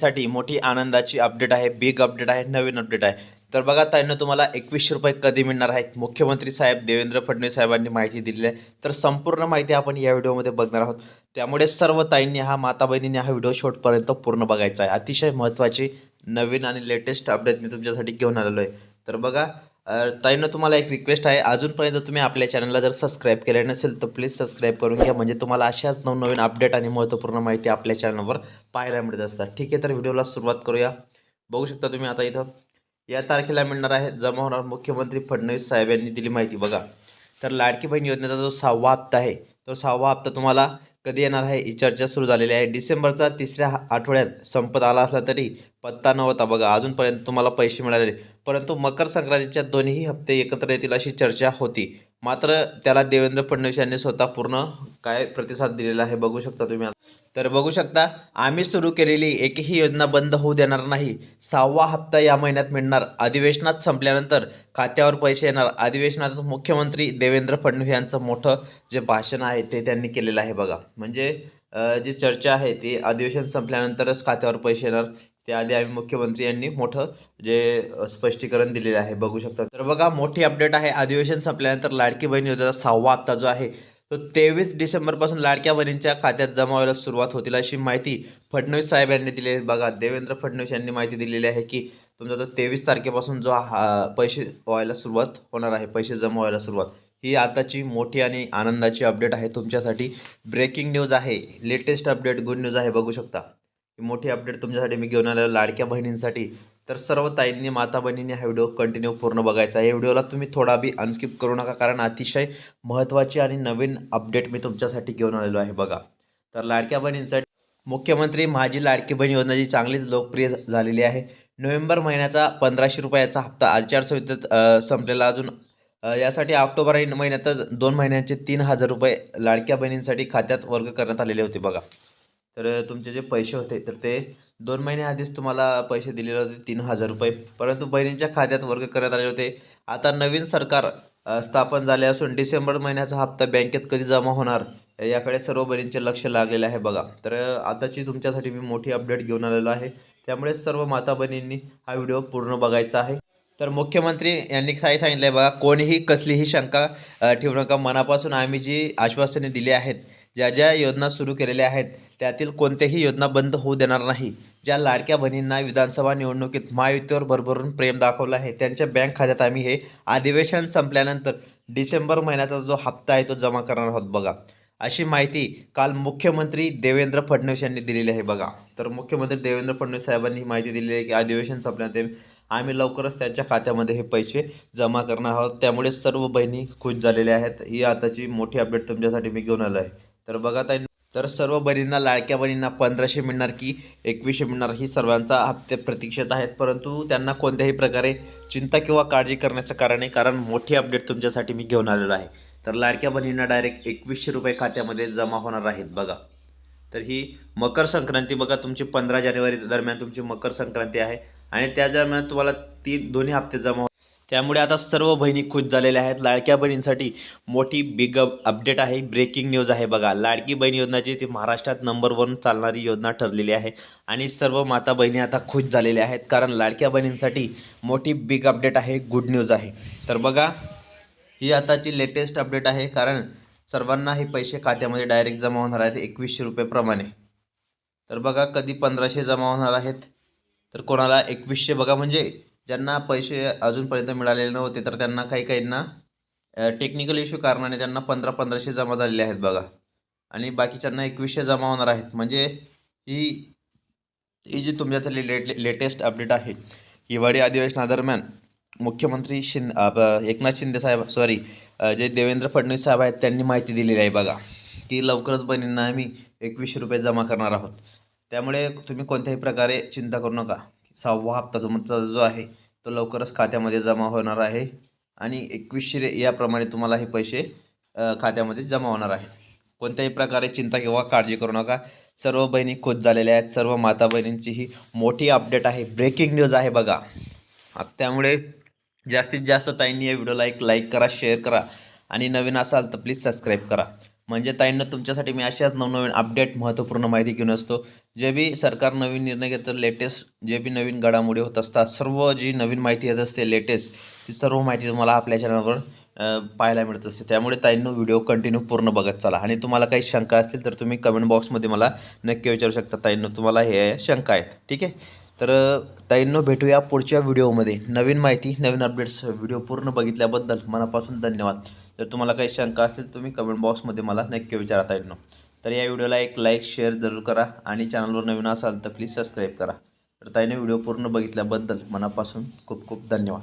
साठी मोठी आनंदाची अपडेट आहे बिग अपडेट आहे नवीन अपडेट आहे. तर बघा ताईंनो तुम्हाला एकवीसशे रुपये कधी मिळणार आहेत? मुख्यमंत्री साहेब देवेंद्र फडणवीस साहेबांनी माहिती दिलेली आहे. तर संपूर्ण माहिती आपण या व्हिडिओमध्ये बघणार आहोत. त्यामुळे सर्व ताईंनी हा माता बहिणींनी हा व्हिडिओ शॉर्टपर्यंत पूर्ण बघायचा आहे. अतिशय महत्त्वाची नवीन आणि लेटेस्ट अपडेट मी तुमच्यासाठी घेऊन आलेलो आहे. तर बघा ताईनं तुम्हाला एक रिक्वेस्ट आहे. अजूनपर्यंत तुम्ही आपल्या चॅनलला जर सबस्क्राईब केले नसेल तर प्लीज सबस्क्राईब करून घ्या. म्हणजे तुम्हाला अशाच नवनवीन अपडेट आणि महत्त्वपूर्ण माहिती आपल्या चॅनलवर पाहायला मिळत असतात. ठीक आहे तर व्हिडिओला सुरुवात करूया. बघू शकता तुम्ही आता इथं या तारखेला मिळणार आहे. जमा होणार मुख्यमंत्री फडणवीस साहेब यांनी दिली माहिती. बघा. तर लाडकी बहीण योजनेचा जो सहावा हप्ता आहे तो सहावा हप्ता तुम्हाला कधी येणार आहे? ही चर्चा सुरू झालेली आहे. डिसेंबरचा तिसऱ्या आठवड्यात संपत आला असला तरी पत्ता नव्हता बघा. अजूनपर्यंत तुम्हाला पैसे मिळाले परंतु मकर संक्रांतीच्या दोन्ही हप्ते एकत्र येतील अशी चर्चा होती. मात्र त्याला देवेंद्र फडणवीस यांनी स्वतः पूर्ण काय प्रतिसाद दिलेला आहे बघू शकता तुम्ही तर बघू शकता आम्ही सुरू केलेली एकही योजना बंद होऊ देणार नाही. सहावा हप्ता या महिन्यात मिळणार. अधिवेशनात संपल्यानंतर खात्यावर पैसे येणार. अधिवेशनात मुख्यमंत्री देवेंद्र फडणवीस यांचं मोठं जे भाषण आहे ते त्यांनी केलेलं आहे बघा. म्हणजे जी चर्चा आहे ती अधिवेशन संपल्यानंतरच खात्यावर पैसे येणार. त्याआधी आम्ही मुख्यमंत्री यांनी मोठं जे स्पष्टीकरण दिलेलं आहे बघू शकता. तर बघा मोठी अपडेट आहे. अधिवेशन संपल्यानंतर लाडकी बहीण योजनेचा सहावा हप्ता जो आहे तो तेवीस डिसेंबरपासून लाडक्या बहिणींच्या खात्यात जमा व्हायला सुरुवात होतील अशी माहिती फडणवीस साहेब यांनी दिली आहे. बघा देवेंद्र फडणवीस यांनी माहिती दिलेली आहे की तुमचा जो तेवीस तारखेपासून जो हा पैसे व्हायला सुरुवात होणार आहे पैसे जमा व्हायला सुरुवात ही आताची मोठी आणि आनंदाची अपडेट आहे तुमच्यासाठी. ब्रेकिंग न्यूज आहे लेटेस्ट अपडेट गुड न्यूज आहे बघू शकता. ही मोठी अपडेट तुमच्यासाठी मी घेऊन आलेलो लाडक्या बहिणींसाठी. तर सर्व ताईंनी माता बहिणींनी हा व्हिडिओ कंटिन्यू पूर्ण बघायचा आहे. या व्हिडिओला तुम्ही थोडा बी अनस्किप करू नका कारण अतिशय महत्त्वाची आणि नवीन अपडेट मी तुमच्यासाठी घेऊन आलेलो आहे बघा. तर लाडक्या बहिणींसाठी मुख्यमंत्री माझी लाडकी बहीण योजना जी चांगलीच लोकप्रिय झालेली आहे. नोव्हेंबर महिन्याचा पंधराशे रुपयाचा हप्ता आचारसंहितेत संपलेला अजून. यासाठी ऑक्टोबर महिन्यातच दोन महिन्यांचे तीन हजार रुपये लाडक्या बहिणींसाठी खात्यात वर्ग करण्यात आलेले होते बघा. तर तुमचे जे पैसे होते तर ते दोन महिन्याआधीच तुम्हाला पैसे दिलेले होते तीन हजार रुपये. परंतु बहिणींच्या खात्यात वर्ग करण्यात आले होते. आता नवीन सरकार स्थापन झाले असून डिसेंबर महिन्याचा हप्ता बँकेत कधी जमा होणार याकडे सर्व बहिणींचे लक्ष लागलेले आहे बघा. तर आताची तुमच्यासाठी मी मोठी अपडेट घेऊन आलेलो आहे. त्यामुळे सर्व माता बहिणींनी हा व्हिडिओ पूर्ण बघायचा आहे. तर मुख्यमंत्री यांनी काय सांगितलं आहे बघा कोणीही कसलीही शंका ठेवू नका. मनापासून आम्ही जी आश्वासने दिली आहेत ज्या ज्या योजना सुरू केलेल्या आहेत त्यातील कोणत्याही योजना बंद होऊ देणार नाही. ज्या लाडक्या बहिणींना विधानसभा निवडणुकीत महायुतीवर भरभरून प्रेम दाखवलं आहे त्यांच्या बँक खात्यात आम्ही हे अधिवेशन संपल्यानंतर डिसेंबर महिन्याचा जो हप्ता आहे तो जमा करणार आहोत बघा. अशी माहिती काल मुख्यमंत्री देवेंद्र फडणवीस यांनी दिलेली आहे बघा. तर मुख्यमंत्री देवेंद्र फडणवीस साहेबांनी ही माहिती दिलेली आहे की अधिवेशन संपल्यानंतर आम्ही लवकरच त्यांच्या खात्यामध्ये हे पैसे जमा करणार आहोत. त्यामुळे सर्व बहिणी खुश झालेल्या आहेत. ही आताची मोठी अपडेट तुमच्यासाठी मी घेऊन आलो आहे. तर बघा ताई तर सर्व बहिणींना लाडक्या बहिणींना पंधराशे मिळणार की एकवीसशे मिळणार ही सर्वांचा हप्ते प्रतीक्षेत आहेत. परंतु त्यांना कोणत्याही प्रकारे चिंता किंवा काळजी करण्याचं कारण आहे कारण मोठी अपडेट तुमच्यासाठी मी घेऊन आलेलो आहे. तर लाडक्या बहिणींना डायरेक्ट एकवीसशे रुपये खात्यामध्ये जमा होणार आहेत बघा. तर ही मकर संक्रांती बघा तुमची पंधरा जानेवारी दरम्यान तुमची मकर संक्रांती आहे. आणि त्या दरम्यान तुम्हाला ती दोन्ही हप्ते जमा हो- त्यामुळे आता सर्व बहिणी खुश झालेल्या आहेत. लाडक्या बहिणींसाठी मोठी बिग अपडेट आहे. ब्रेकिंग न्यूज आहे बघा. लाडकी बहीण योजनाची ती महाराष्ट्रात नंबर वन चालणारी योजना ठरलेली आहे. आणि सर्व माता बहिणी आता खुश झालेल्या आहेत. कारण लाडक्या बहिणींसाठी मोठी बिग अपडेट आहे. गुड न्यूज आहे. तर बघा ही आताची लेटेस्ट अपडेट आहे. कारण सर्वांना हे पैसे खात्यामध्ये डायरेक्ट जमा होणार आहेत एकवीसशे रुपयेप्रमाणे तर बघा कधी पंधराशे जमा होणार आहेत? तर कोणाला एकवीसशे बघा. म्हणजे ज्यांना पैसे अजूनपर्यंत मिळालेले नव्हते तर त्यांना काही काहींना टेक्निकल इश्यू कारणाने त्यांना पंधरा पंधराशे जमा झालेले आहेत बघा. आणि बाकीच्यांना एकवीसशे जमा होणार आहेत. म्हणजे ही ही जी तुमच्यातली लेट लेटेस्ट अपडेट आहे हिवाळी अधिवेशनादरम्यान मुख्यमंत्री शिंद एकनाथ शिंदे साहेब सॉरी जे देवेंद्र फडणवीस साहेब आहेत त्यांनी माहिती दिलेली आहे बघा की लवकरच बहिणींना आम्ही एकवीसशे रुपये जमा करणार आहोत. त्यामुळे तुम्ही कोणत्याही प्रकारे चिंता करू नका. सहावा हप्ता तुमचा जो आहे तो लवकरच खात्यामध्ये जमा होणार आहे. आणि एकवीसशे याप्रमाणे तुम्हाला हे पैसे खात्यामध्ये जमा होणार आहे. कोणत्याही प्रकारे चिंता किंवा काळजी करू नका. सर्व बहिणी खुश झालेल्या आहेत. सर्व माता बहिणींची ही मोठी अपडेट आहे. ब्रेकिंग न्यूज आहे बघा. त्यामुळे जास्तीत जास्त ताईंनी या व्हिडिओला एक लाईक करा शेअर करा. आणि नवीन असाल तर प्लीज सबस्क्राईब करा. म्हणजे ताईंना तुमच्यासाठी मी अशाच नवनवीन अपडेट महत्त्वपूर्ण माहिती घेऊन असतो. जे बी सरकार नवीन निर्णय घेतं लेटेस्ट जे बी नवीन घडामोडी होत असतात सर्व जी नवीन माहिती येत असते लेटेस्ट ती सर्व माहिती तुम्हाला आपल्या चॅनलवर पाहायला मिळत असते. त्यामुळे ताईंनो व्हिडिओ कंटिन्यू पूर्ण बघत चाला. आणि तुम्हाला काही शंका असतील तर तुम्ही कमेंट बॉक्समध्ये मला नक्की विचारू शकता ताईंनो. तुम्हाला हे शंका आहेत. ठीक आहे? तर ताईंनो भेटूया पुढच्या व्हिडिओमध्ये. नवीन माहिती नवीन अपडेट्स व्हिडिओ पूर्ण बघितल्याबद्दल मनापासून धन्यवाद. जर तुम्हाला काही शंका असतील तुम्ही कमेंट बॉक्समध्ये मला नक्की विचारा ताईंनो. तर या व्हिडिओला एक लाईक शेअर जरूर करा आणि चॅनलवर नवीन असाल तर प्लीज सबस्क्राईब करा. तर ताईने व्हिडिओ पूर्ण बघितल्याबद्दल मनापासून खूप खूप धन्यवाद.